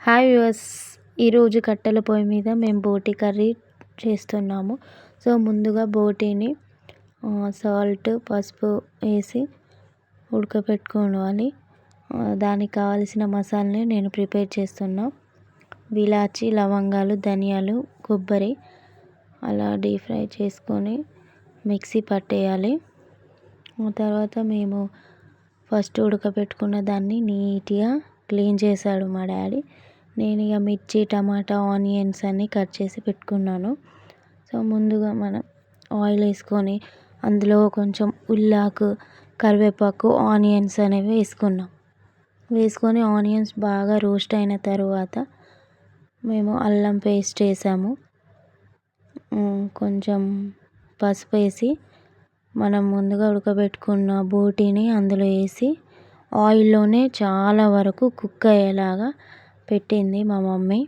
Hi viewers ఈరోజు కట్టెల పొయ్యి మీద మేము బోటి కర్రీ చేస్తున్నాము. సో ముందుగా బోటీని సాల్ట్ పసుపు వేసి ఉడకపెట్టుకోవాలి. దానికి కావలసిన మసాలని నేను ప్రిపేర్ చేస్తున్నా. విలాచి లవంగాలు ధనియాలు కొబ్బరి అలా డీప్ ఫ్రై చేసుకొని మిక్సీ పట్టేయాలి. తర్వాత మేము ఫస్ట్ ఉడకపెట్టుకున్న దాన్ని నీట్గా క్లీన్ చేశాడు మా డాడీ. నేను ఇక మిర్చి టమాటా ఆనియన్స్ అన్నీ కట్ చేసి పెట్టుకున్నాను. సో ముందుగా మనం ఆయిల్ వేసుకొని అందులో కొంచెం ఉల్లాకు కరివేపాకు ఆనియన్స్ అనేవి వేసుకున్నాం. వేసుకొని ఆనియన్స్ బాగా రోస్ట్ అయిన తర్వాత మేము అల్లం పేస్ట్ వేసాము. కొంచెం పసుపు వేసి మనం ముందుగా ఉడకబెట్టుకున్న బోటీని అందులో వేసి ఆయిల్లోనే చాలా వరకు కుక్ అయ్యేలాగా పెట్టింది మా మమ్మీ.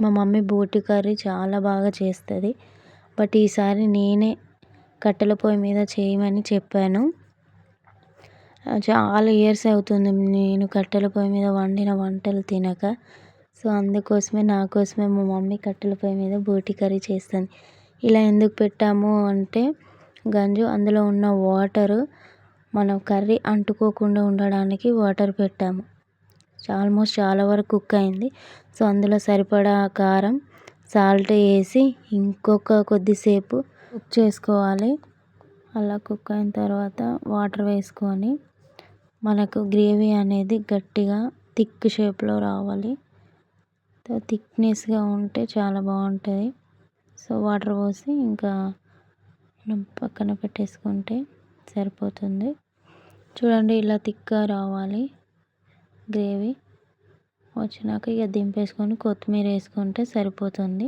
మా మమ్మీ బోటి కర్రీ చాలా బాగా చేస్తుంది. బట్ ఈసారి నేనే కట్టెల పొయ్యి మీద చేయమని చెప్పాను. చాలా ఇయర్స్ అవుతుంది నేను కట్టెల పొయ్యి మీద వండిన వంటలు తినక. సో అందుకోసమే నా కోసమే మా మమ్మీ కట్టెల పొయ్యి మీద బోటి కర్రీ చేస్తుంది. ఇలా ఎందుకు పెట్టాము అంటే గంజు అందులో ఉన్న వాటరు మనం కర్రీ అంటుకోకుండా ఉండడానికి వాటర్ పెట్టాము. ఆల్మోస్ట్ చాలా వరకు కుక్ అయింది. సో అందులో సరిపడా కారం సాల్ట్ వేసి ఇంకొక కొద్దిసేపు కుక్ చేసుకోవాలి. అలా కుక్ అయిన తర్వాత వాటర్ వేసుకొని మనకు గ్రేవీ అనేది గట్టిగా థిక్ షేప్లో రావాలి. థిక్నెస్గా ఉంటే చాలా బాగుంటుంది. సో వాటర్ పోసి ఇంకా మనం పక్కన పెట్టేసుకుంటే సరిపోతుంది. చూడండి ఇలా థిక్గా రావాలి. గ్రేవీ వచ్చినాక ఇక దింపేసుకొని కొత్తిమీర వేసుకుంటే సరిపోతుంది.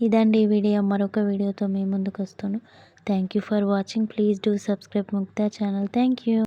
ఇదండి ఈ వీడియో. మరొక వీడియోతో మీ ముందుకు వస్తాను. Thank you for watching please do subscribe Mukta channel thank you